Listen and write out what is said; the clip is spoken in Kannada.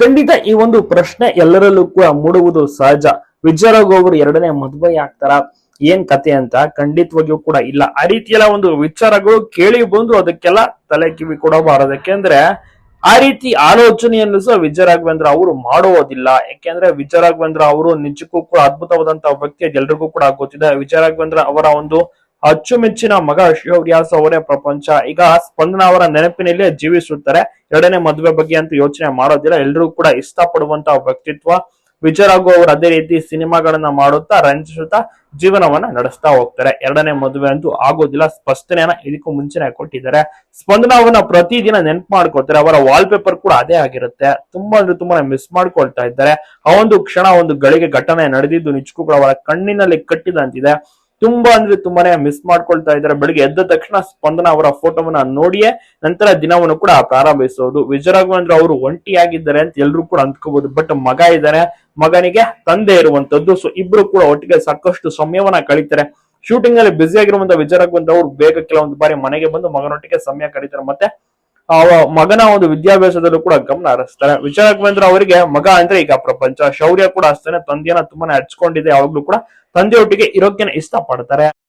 ಖಂಡಿತ ಈ ಒಂದು ಪ್ರಶ್ನೆ ಎಲ್ಲರಲ್ಲೂ ಕೂಡ ಮೂಡುವುದು ಸಹಜ. ಅವರು ಎರಡನೇ ಮದುವೆ ಆಗ್ತಾರ? ಏನ್ ಕತೆ ಅಂತ ಖಂಡಿತವಾಗಿಯೂ ಕೂಡ ಇಲ್ಲ. ಆ ರೀತಿಯೆಲ್ಲ ಒಂದು ವಿಚಾರಗಳು ಕೇಳಿ ಬಂದು ಅದಕ್ಕೆಲ್ಲ ತಲೆ ಕಿವಿ ಕೊಡಬಾರದು. ಯಾಕೆಂದ್ರೆ ಆ ರೀತಿ ಆಲೋಚನೆಯನ್ನು ಸಹ ವಿಜಯ ರಾಘವೇಂದ್ರ ಅವರು ಮಾಡುವುದಿಲ್ಲ. ಯಾಕೆಂದ್ರೆ ವಿಜಯ ರಾಘವೇಂದ್ರ ಅವರು ನಿಜಕ್ಕೂ ಕೂಡ ಅದ್ಭುತವಾದಂತಹ ವ್ಯಕ್ತಿ. ಅದು ಎಲ್ರಿಗೂ ಕೂಡ ಗೊತ್ತಿದೆ. ವಿಜಯ ರಾಘವೇಂದ್ರ ಅವರ ಒಂದು ಅಚ್ಚುಮೆಚ್ಚಿನ ಮಗ ಶಿವವ್ಯಾಸ ಅವರೇ ಪ್ರಪಂಚ. ಈಗ ಸ್ಪಂದನ ಅವರ ನೆನಪಿನಲ್ಲೇ ಜೀವಿಸುತ್ತಾರೆ. ಎರಡನೇ ಮದುವೆ ಬಗ್ಗೆ ಅಂತೂ ಯೋಚನೆ ಮಾಡೋದಿಲ್ಲ. ಎಲ್ಲರೂ ಕೂಡ ಇಷ್ಟಪಡುವಂತ ವ್ಯಕ್ತಿತ್ವ. ವಿಜಯರಾಘು ಅವರು ಅದೇ ರೀತಿ ಸಿನಿಮಾಗಳನ್ನ ಮಾಡುತ್ತಾ, ರಂಜಿಸುತ್ತಾ ಜೀವನವನ್ನ ನಡೆಸ್ತಾ ಹೋಗ್ತಾರೆ. ಎರಡನೇ ಮದುವೆ ಅಂತೂ ಆಗೋದಿಲ್ಲ. ಸ್ಪಷ್ಟನೆಯನ್ನ ಇದಕ್ಕೂ ಮುಂಚೆನೆ ಕೊಟ್ಟಿದ್ದಾರೆ. ಸ್ಪಂದನ ಅವರನ್ನ ಪ್ರತಿದಿನ ನೆನಪು ಮಾಡ್ಕೊತಾರೆ ಅವರ ವಾಲ್ ಪೇಪರ್ ಕೂಡ ಅದೇ ಆಗಿರುತ್ತೆ. ತುಂಬಾ ಅಂದ್ರೆ ತುಂಬಾನೇ ಮಿಸ್ ಮಾಡ್ಕೊಳ್ತಾ ಇದ್ದಾರೆ. ಆ ಒಂದು ಕ್ಷಣ ಒಂದು ಗಳಿಗೆ ಘಟನೆ ನಡೆದಿದ್ದು ನಿಜಕ್ಕೂ ಕೂಡ ಅವರ ಕಣ್ಣಿನಲ್ಲಿ ಕಟ್ಟಿದಂತಿದೆ. ತುಂಬಾ ಅಂದ್ರೆ ತುಂಬಾನೇ ಮಿಸ್ ಮಾಡ್ಕೊಳ್ತಾ ಇದ್ದಾರೆ. ಬೆಳಿಗ್ಗೆ ಎದ್ದ ತಕ್ಷಣ ಸ್ಪಂದನ ಅವರ ಫೋಟೋವನ್ನ ನೋಡಿಯೇ ನಂತರ ದಿನವನ್ನು ಕೂಡ ಪ್ರಾರಂಭಿಸೋದು ವಿಜಯರಾಘವೇಂದ್ರ ಅವರು ಒಂಟಿಯಾಗಿದ್ದಾರೆ ಅಂತ ಎಲ್ರು ಕೂಡ ಅಂದ್ಕೋಬಹುದು. ಬಟ್ ಮಗ ಇದ್ದಾರೆ ಮಗನಿಗೆ ತಂದೆ ಇರುವಂತದ್ದು. ಸೊ ಇಬ್ರು ಕೂಡ ಒಟ್ಟಿಗೆ ಸಾಕಷ್ಟು ಸಮಯವನ್ನ ಕಳೀತಾರೆ. ಶೂಟಿಂಗ್ ಅಲ್ಲಿ ಬ್ಯುಸಿ ಆಗಿರುವಂತ ವಿಜಯರಾಘವೇಂದ್ರ ಅವರು ಬೇಗ ಕೆಲವೊಂದು ಬಾರಿ ಮನೆಗೆ ಬಂದು ಮಗನೊಟ್ಟಿಗೆ ಸಮಯ ಕಳೀತಾರೆ. ಮತ್ತೆ ಮಗನ ಒಂದು ವಿದ್ಯಾಭ್ಯಾಸದಲ್ಲೂ ಕೂಡ ಗಮನ ಹರಿಸ್ತಾರೆ. ವಿಜಯರಾಘವೇಂದ್ರ ಅವರಿಗೆ ಮಗ ಅಂದ್ರೆ ಈಗ ಪ್ರಪಂಚ, ಶೌರ್ಯ ಕೂಡ ಅಷ್ಟೇನೆ, ತಂದೆಯನ್ನ ತುಂಬಾನೇ ಹಚ್ಕೊಂಡಿದೆ ಯಾವಾಗ್ಲೂ ಕೂಡ ತಂದೆಯೊಟ್ಟಿಗೆ ಇಷ್ಟ ಇಷ್ಟಪಡ್ತಾರೆ.